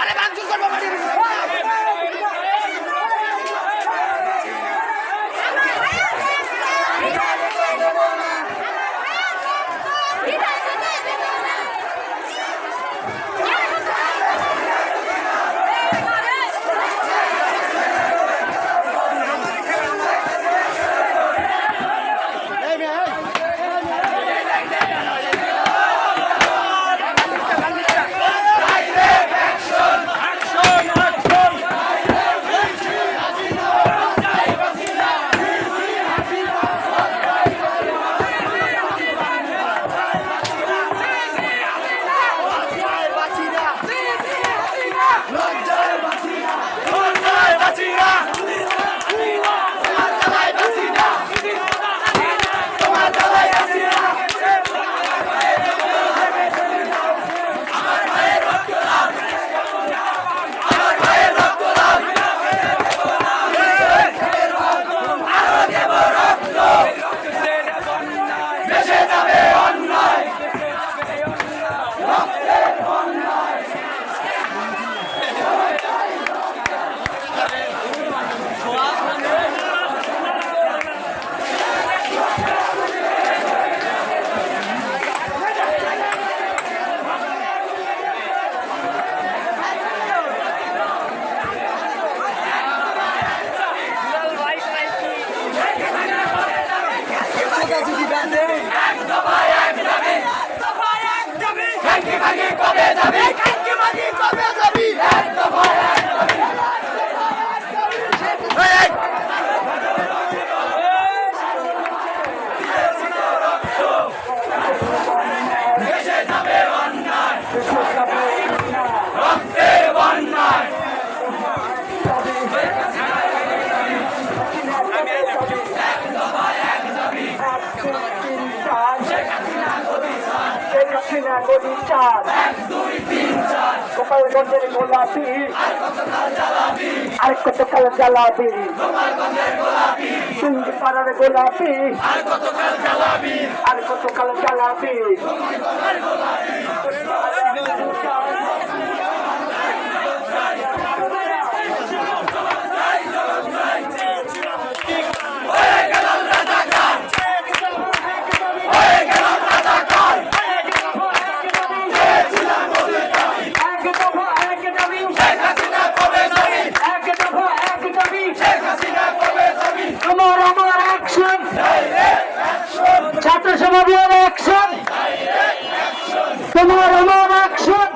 আরে ভাঙচুর করব কাছে এক দফায় এক দাবি এক দফায় এক দাবি কালকে মাগি কবে যাবি? কালকে মাগি কবে যাবি? এক দফায় এক দাবি Shut up. গোপালগঞ্জের গোলাপি আর কত কাল জ্বালাবি? পাড়ার গোলাপি আর কত কাল জ্বালাবি এক দফা এক দাবি এক দফা এক দাবি তোমার আমার অ্যাকশন ছাত্র সমাজের অ্যাকশন তোমার আমার অ্যাকশন